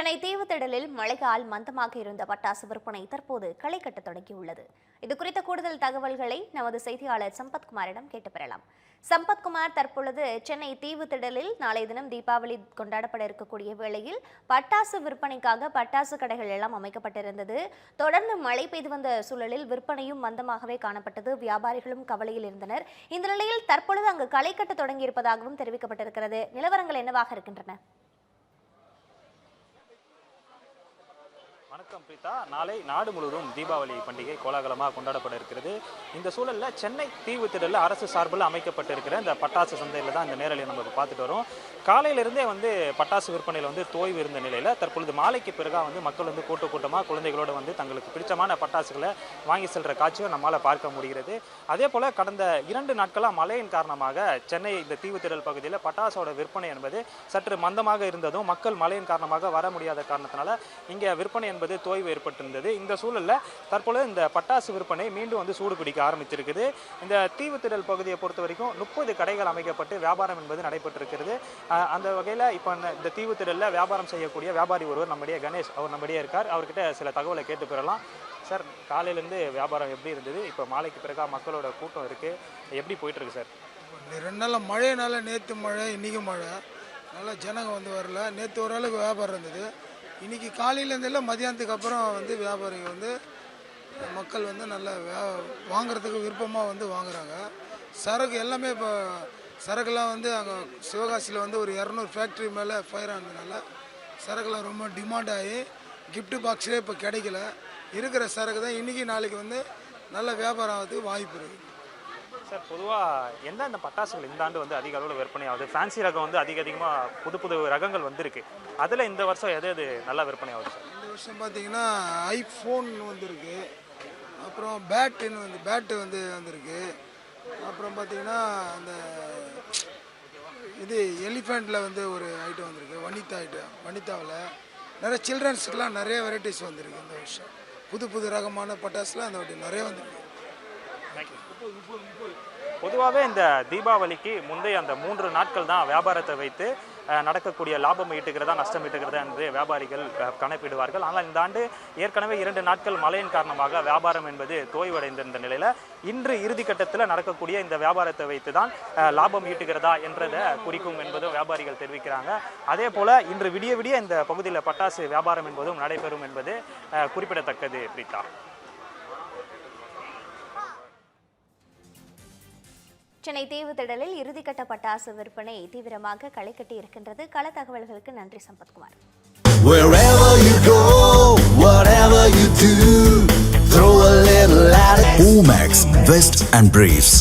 சென்னை தீவுத்திடலில் மழையால் மந்தமாக இருந்த பட்டாசு விற்பனை தற்போது களை கட்ட தொடங்கியுள்ளது. இது குறித்த கூடுதல் தகவல்களை நமது செய்தியாளர் சம்பத்குமாரிடம் கேட்டு பெறலாம். சம்பத்குமார் தற்பொழுது சென்னை தீவுத்திடலில் நாளை தினம் தீபாவளி கொண்டாடப்பட இருக்கக்கூடிய வேளையில் பட்டாசு விற்பனைக்காக பட்டாசு கடைகள் எல்லாம் அமைக்கப்பட்டிருந்தது. தொடர்ந்து மழை பெய்து வந்த சூழலில் விற்பனையும் மந்தமாகவே காணப்பட்டது. வியாபாரிகளும் கவலையில் இருந்தனர். இந்த நிலையில் தற்பொழுது அங்கு களை கட்ட தொடங்கியிருப்பதாகவும் தெரிவிக்கப்பட்டிருக்கிறது. நிலவரங்கள் என்னவாக இருக்கின்றன? வணக்கம் பிரீதா. நாளை நாடு முழுவதும் தீபாவளி பண்டிகை கோலாகலமாக கொண்டாடப்பட இருக்கிறது. இந்த சூழலில் சென்னை தீவுத்திடலில் அரசு சார்பில் அமைக்கப்பட்டிருக்கிற இந்த பட்டாசு சந்தையில் தான் இந்த நேரலை நம்ம பார்த்துட்டு வரோம். காலையிலிருந்தே வந்து பட்டாசு விற்பனையில் வந்து தோய்வு இருந்த நிலையில் தற்பொழுது மாலைக்கு பிறகா வந்து மக்கள் வந்து கூட்ட கூட்டமாக குழந்தைகளோட வந்து தங்களுக்கு பிடிச்சமான பட்டாசுகளை வாங்கி செல்கிற காட்சியை நம்மளால் பார்க்க முடிகிறது. அதே போல் கடந்த இரண்டு நாட்களாக மழையின் காரணமாக சென்னை இந்த தீவுத்திடல் பகுதியில் பட்டாசோட விற்பனை என்பது சற்று மந்தமாக இருந்ததும் மக்கள் மழையின் காரணமாக வர முடியாத காரணத்தினால இங்கே விற்பனை என்பது தோய்வு ஏற்பட்டிருந்தது. இந்த சூழலில் தற்பொழுது இந்த பட்டாசு விற்பனை மீண்டும் வந்து சூடு பிடிக்க ஆரம்பிச்சிருக்குது. இந்த தீவுத்திடல் பகுதியை பொறுத்த வரைக்கும் முப்பது கடைகள் அமைக்கப்பட்டு வியாபாரம் என்பது நடைபெற்றிருக்கிறது. அந்த வகையில் இப்போ இந்த தீவுத்திடலில் வியாபாரம் செய்யக்கூடிய வியாபாரி ஒருவர் நம்முடைய கணேஷ் அவர் நம்முடைய இருக்கார். அவர்கிட்ட சில தகவலை கேட்டு பெறலாம். சார் காலையிலேருந்து வியாபாரம் எப்படி இருந்தது? இப்போ மாலைக்கு பிறகா மக்களோட கூட்டம் இருக்குது எப்படி போயிட்டுருக்கு சார்? ரெண்டு நாள் மழைனால நேற்று மழை இன்றைக்கும் மழை. நல்லா ஜனங்க வந்து வரல. நேற்று ஓரளவுக்கு வியாபாரம் இருந்தது. இன்றைக்கி காலையிலேருந்தெல்லாம் மதியானத்துக்கு அப்புறம் வந்து வியாபாரிங்க வந்து மக்கள் வந்து நல்லா வியா வாங்குறதுக்கு விருப்பமாக வந்து வாங்குறாங்க. சரக்கு எல்லாமே இப்போ சரக்குலாம் வந்து அங்கே சிவகாசியில் வந்து ஒரு இரநூறு ஃபேக்ட்ரி மேலே ஃபயர் ஆனதுனால சரக்குலாம் ரொம்ப டிமாண்ட் ஆகி கிஃப்ட் பாக்ஸ்லேயே இப்போ கிடைக்கல. இருக்கிற சரக்கு தான் இன்றைக்கி நாளைக்கு வந்து நல்ல வியாபாரம் ஆகிறதுக்கு வாய்ப்பு இருக்குது சார் பொதுவாக எந்தெந்த பட்டாசுகள் இந்த ஆண்டு வந்து அதிக அளவில் விற்பனை ஆகுது? ஃபேன்சி ரகம் வந்து அதிக அதிகமாக புது புது ரகங்கள் வந்திருக்கு. அதில் இந்த வருஷம் எது எது நல்லா விற்பனை ஆகுது சார்? இந்த வருஷம் பார்த்தீங்கன்னா ஐஃபோன் வந்திருக்கு. அப்புறம் பேட்டுன்னு வந்து பேட்டு வந்து வந்திருக்கு. அப்புறம் பார்த்தீங்கன்னா அந்த இது எலிஃபெண்ட்டில் வந்து ஒரு ஐட்டம் வந்திருக்கு. வனிதா ஐட்டம் வனிதாவில் நிறைய சில்ட்ரன்ஸுக்கெலாம் நிறைய வெரைட்டிஸ் வந்திருக்கு இந்த வருஷம். புது புது ரகமான பட்டாசுலாம் அந்த வாட்டி நிறைய வந்திருக்கு. பொதுவாகவே இந்த தீபாவளிக்கு முந்தைய அந்த மூன்று நாட்கள் தான் வியாபாரத்தை வைத்து நடக்கக்கூடிய லாபம் ஈட்டுகிறதா நஷ்டம் ஈட்டுகிறதா என்று வியாபாரிகள் கணக்கிடுவார்கள். ஆனால் இந்த ஆண்டு ஏற்கனவே இரண்டு நாட்கள் மழையின் காரணமாக வியாபாரம் என்பது தோய்வடைந்திருந்த நிலையில் இன்று இறுதி கட்டத்தில் நடக்கக்கூடிய இந்த வியாபாரத்தை வைத்து தான் அஹ், லாபம் ஈட்டுகிறதா என்றதை குறிக்கும் என்பதும் வியாபாரிகள் தெரிவிக்கிறாங்க. அதே போல இன்று விடிய விடிய இந்த பகுதியில் பட்டாசு வியாபாரம் என்பதும் நடைபெறும் என்பது அஹ், குறிப்பிடத்தக்கது பிரீதா சென்னை தீவுத்திடலில் இறுதிக்கட்ட பட்டாசு விற்பனை தீவிரமாக களை கட்டி இருக்கின்றது கள தகவல்களுக்கு நன்றி Sampathkumar. Omax, Vest and Briefs.